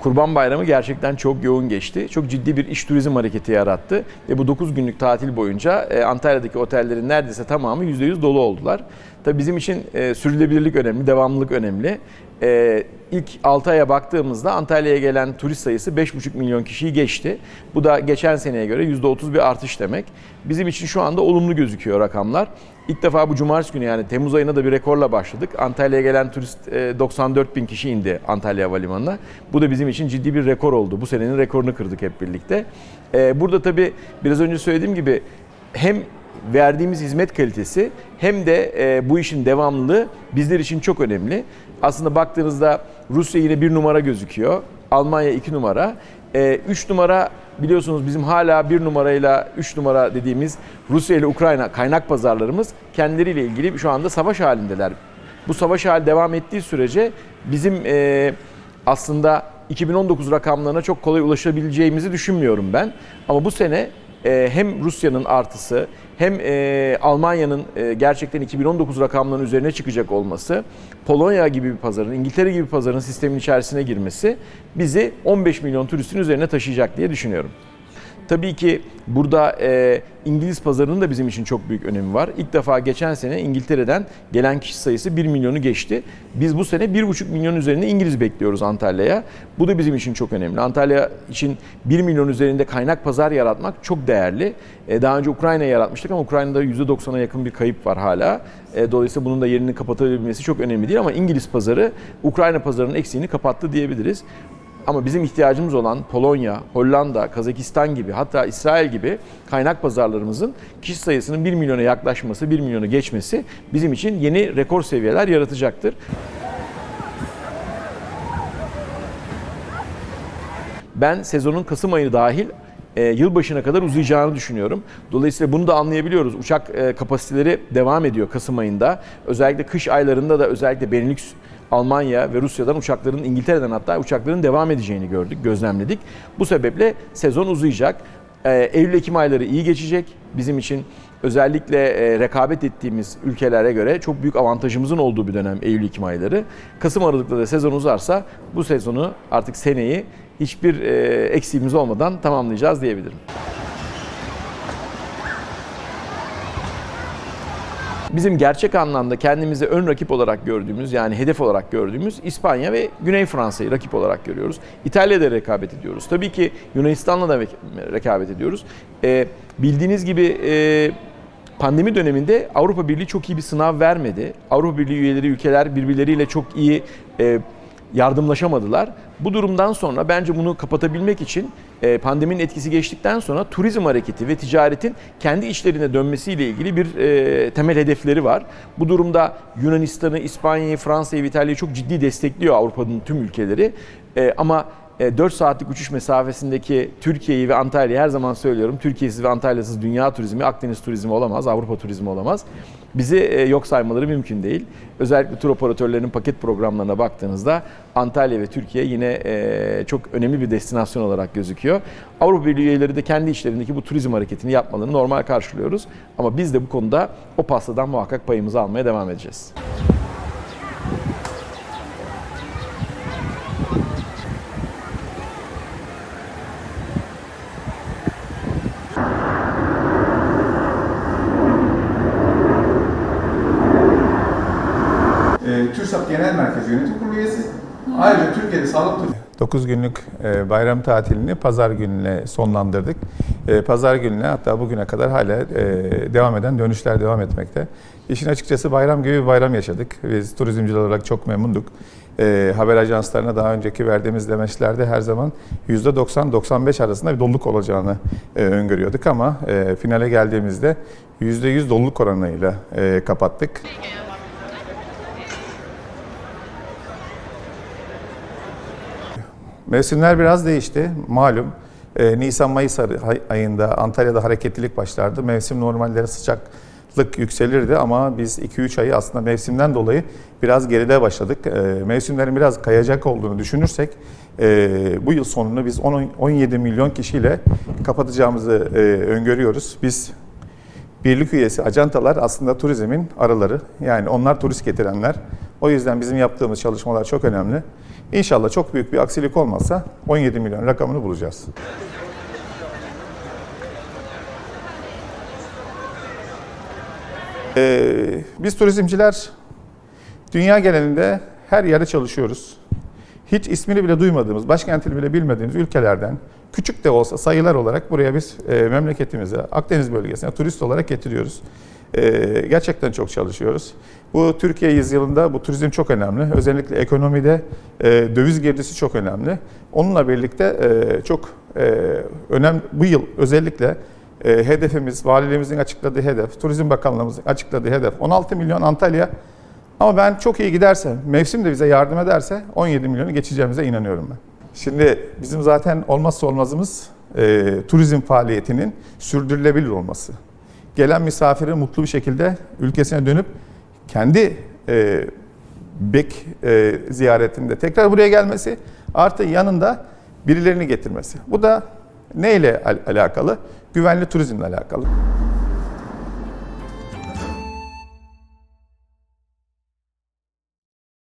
Kurban Bayramı gerçekten çok yoğun geçti. Çok ciddi bir iş turizm hareketi yarattı. Ve bu 9 günlük tatil boyunca e, Antalya'daki otellerin neredeyse tamamı %100 dolu oldular. Tabii bizim için e, sürdürülebilirlik önemli, devamlılık önemli. E, ilk 6 aya baktığımızda Antalya'ya gelen turist sayısı 5,5 milyon kişiyi geçti. Bu da geçen seneye göre %30 bir artış demek. Bizim için şu anda olumlu gözüküyor rakamlar. İlk defa bu cumartesi günü yani Temmuz ayına da bir rekorla başladık. Antalya'ya gelen turist e, 94 bin kişi indi Antalya Havalimanı'na. Bu da bizim için ciddi bir rekor oldu. Bu senenin rekorunu kırdık hep birlikte. E, Burada tabii biraz önce söylediğim gibi hem verdiğimiz hizmet kalitesi hem de e, bu işin devamlılığı bizler için çok önemli. Aslında baktığınızda Rusya yine bir numara gözüküyor. Almanya iki numara. 3 numara biliyorsunuz bizim hala bir numarayla 3 numara dediğimiz Rusya ile Ukrayna kaynak pazarlarımız kendileriyle ilgili şu anda savaş halindeler. Bu savaş hali devam ettiği sürece bizim e, aslında 2019 rakamlarına çok kolay ulaşabileceğimizi düşünmüyorum ben. Ama bu sene e, hem Rusya'nın artısı hem e, Almanya'nın e, gerçekten 2019 rakamlarının üzerine çıkacak olması, Polonya gibi bir pazarın, İngiltere gibi bir pazarın sistemin içerisine girmesi bizi 15 milyon turistin üzerine taşıyacak diye düşünüyorum. Tabii ki burada e, İngiliz pazarının da bizim için çok büyük önemi var. İlk defa geçen sene İngiltere'den gelen kişi sayısı 1 milyonu geçti. Biz bu sene 1,5 milyon üzerinde İngiliz bekliyoruz Antalya'ya. Bu da bizim için çok önemli. Antalya için 1 milyon üzerinde kaynak pazar yaratmak çok değerli. E, daha önce Ukrayna'ya yaratmıştık ama Ukrayna'da %90'a yakın bir kayıp var hala. E, dolayısıyla bunun da yerini kapatabilmesi çok önemli değil ama İngiliz pazarı Ukrayna pazarının eksiğini kapattı diyebiliriz. Ama bizim ihtiyacımız olan Polonya, Hollanda, Kazakistan gibi hatta İsrail gibi kaynak pazarlarımızın kişi sayısının 1 milyona yaklaşması, 1 milyonu geçmesi bizim için yeni rekor seviyeler yaratacaktır. Ben sezonun Kasım ayı dahil e, yılbaşına kadar uzayacağını düşünüyorum. Dolayısıyla bunu da anlayabiliyoruz. Uçak e, kapasiteleri devam ediyor Kasım ayında. Özellikle kış aylarında da özellikle Benelux Almanya ve Rusya'dan uçakların İngiltere'den hatta uçakların devam edeceğini gördük, gözlemledik. Bu sebeple sezon uzayacak. Ee, Eylül-Ekim ayları iyi geçecek. Bizim için özellikle e, rekabet ettiğimiz ülkelere göre çok büyük avantajımızın olduğu bir dönem Eylül-Ekim ayları. Kasım Aralık'ta da sezon uzarsa bu sezonu artık seneyi hiçbir e, eksiğimiz olmadan tamamlayacağız diyebilirim. Bizim gerçek anlamda kendimizi ön rakip olarak gördüğümüz yani hedef olarak gördüğümüz İspanya ve Güney Fransa'yı rakip olarak görüyoruz. İtalya'da rekabet ediyoruz. Tabii ki Yunanistan'la da rekabet ediyoruz. Ee, bildiğiniz gibi e, pandemi döneminde Avrupa Birliği çok iyi bir sınav vermedi. Avrupa Birliği üyeleri ülkeler birbirleriyle çok iyi e, yardımlaşamadılar. Bu durumdan sonra bence bunu kapatabilmek için e, pandeminin etkisi geçtikten sonra turizm hareketi ve ticaretin kendi içlerine dönmesiyle ilgili bir e, temel hedefleri var. Bu durumda Yunanistan'ı, İspanya'yı, Fransa'yı İtalya'yı çok ciddi destekliyor Avrupa'nın tüm ülkeleri. E, ama 4 saatlik uçuş mesafesindeki Türkiye'yi ve Antalya'yı her zaman söylüyorum. Türkiye'siz ve Antalya'sız dünya turizmi, Akdeniz turizmi olamaz, Avrupa turizmi olamaz. Bizi yok saymaları mümkün değil. Özellikle tur operatörlerinin paket programlarına baktığınızda Antalya ve Türkiye yine çok önemli bir destinasyon olarak gözüküyor. Avrupa Birliği üyeleri de kendi içlerindeki bu turizm hareketini yapmalarını normal karşılıyoruz. Ama biz de bu konuda o pastadan muhakkak payımızı almaya devam edeceğiz. TÜRSAP Genel Merkezi Yönetim Kurulu üyesi. Ayrıca Türkiye'de sağlık turizmi 9 günlük e, bayram tatilini pazar gününe sonlandırdık. E, Pazar gününe hatta bugüne kadar hala e, devam eden dönüşler devam etmekte. İşin açıkçası bayram gibi bir bayram yaşadık. Biz turizmciler olarak çok memnunduk. Haber ajanslarına daha önceki verdiğimiz demeçlerde her zaman %90-95 arasında bir doluluk olacağını öngörüyorduk ama finale geldiğimizde %100 doluluk oranıyla e, kapattık. Mevsimler biraz değişti. Malum e, Nisan-Mayıs ay- ayında Antalya'da hareketlilik başlardı. Mevsim normalleri sıcaklık yükselirdi ama biz 2-3 ayı aslında mevsimden dolayı biraz geride başladık. E, mevsimlerin biraz kayacak olduğunu düşünürsek e, bu yıl sonunu biz 10 17 milyon kişiyle kapatacağımızı öngörüyoruz. Biz Birlik üyesi ajantalar aslında turizmin araları. Yani onlar turist getirenler. O yüzden bizim yaptığımız çalışmalar çok önemli. İnşallah çok büyük bir aksilik olmazsa 17 milyon rakamını bulacağız. Ee, biz turizmciler dünya genelinde her yerde çalışıyoruz. Hiç ismini bile duymadığımız, başkentini bile bilmediğimiz ülkelerden küçük de olsa sayılar olarak buraya biz e, memleketimize, Akdeniz bölgesine turist olarak getiriyoruz. E, gerçekten çok çalışıyoruz. Bu Türkiye yüzyılında bu turizm çok önemli. Özellikle ekonomide e, döviz girdisi çok önemli. Onunla birlikte e, çok e, önemli bu yıl özellikle hedefimiz, valiliğimizin açıkladığı hedef, Turizm Bakanlığımızın açıkladığı hedef 16 milyon Antalya. Ama ben çok iyi giderse, mevsim de bize yardım ederse 17 milyonu geçeceğimize inanıyorum ben. Şimdi bizim zaten olmazsa olmazımız e, turizm faaliyetinin sürdürülebilir olması. Gelen misafirin mutlu bir şekilde ülkesine dönüp kendi e, bek e, ziyaretinde tekrar buraya gelmesi artı yanında birilerini getirmesi. Bu da neyle al- alakalı? Güvenli turizmle alakalı.